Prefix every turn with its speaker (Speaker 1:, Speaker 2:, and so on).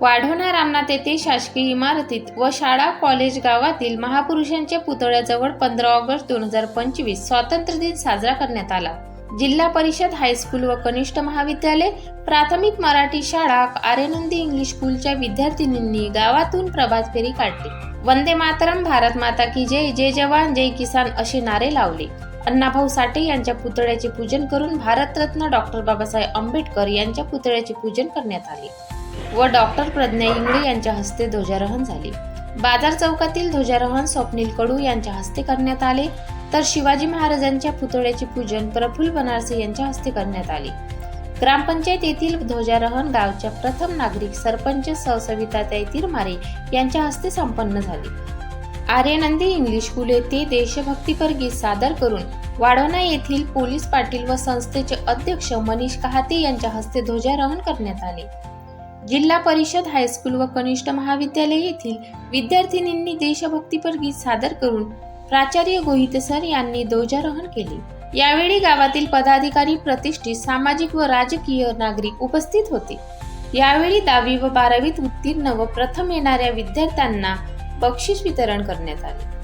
Speaker 1: वाढवणा रामनाथ येथे शासकीय इमारतीत व शाळा कॉलेज गावातील महापुरुषांच्या पुतळ्याजवळ पंधरा ऑगस्ट दोन हजार पंचवीस स्वातंत्र्य दिन साजरा करण्यात आला. जिल्हा परिषद हायस्कूल व कनिष्ठ महाविद्यालय प्राथमिक मराठी शाळा आर्यनंदी इंग्लिश स्कूलच्या विद्यार्थिनींनी गावातून प्रभात फेरी काढली. वंदे मातरम भारत माता की जय जय जवान जय किसान असे नारे लावले. अण्णाभाऊ साठे यांच्या पुतळ्याचे पूजन करून भारतरत्न डॉक्टर बाबासाहेब आंबेडकर यांच्या पुतळ्याचे पूजन करण्यात आले. व डॉक्टर प्रज्ञा इंगळे यांच्या हस्ते ध्वजारोहण झाले. बाजार चौकातील ध्वजारोहण स्वप्नील कडू यांच्या हस्ते करण्यात आले. तर शिवाजी महाराजांच्या पुतळ्याचे पूजन प्रफुल्ल बनारसे यांच्या हस्ते करण्यात आले. ग्रामपंचायत येथील ध्वजारोहण गावच्या प्रथम नागरिक सरपंच सविताताई तिरमारे यांच्या हस्ते संपन्न झाले. आर्यनंदी इंग्लिश स्कूल येथे देशभक्तीपर गीत सादर करून वाढवणा येथील पोलीस पाटील व संस्थेचे अध्यक्ष मनीष कहाते यांच्या हस्ते ध्वजारोहण करण्यात आले. जिल्हा परिषद हायस्कूल व कनिष्ठ महाविद्यालय येथील विद्यार्थिनींनी देशभक्तीपर गीत सादर करून प्राचार्य गोहिते सर यांनी ध्वजारोहण केले. यावेळी गावातील पदाधिकारी प्रतिष्ठित सामाजिक व राजकीय नागरिक उपस्थित होते. यावेळी दहावी व बारावीत उत्तीर्ण व प्रथम येणाऱ्या विद्यार्थ्यांना बक्षीस वितरण करण्यात आले.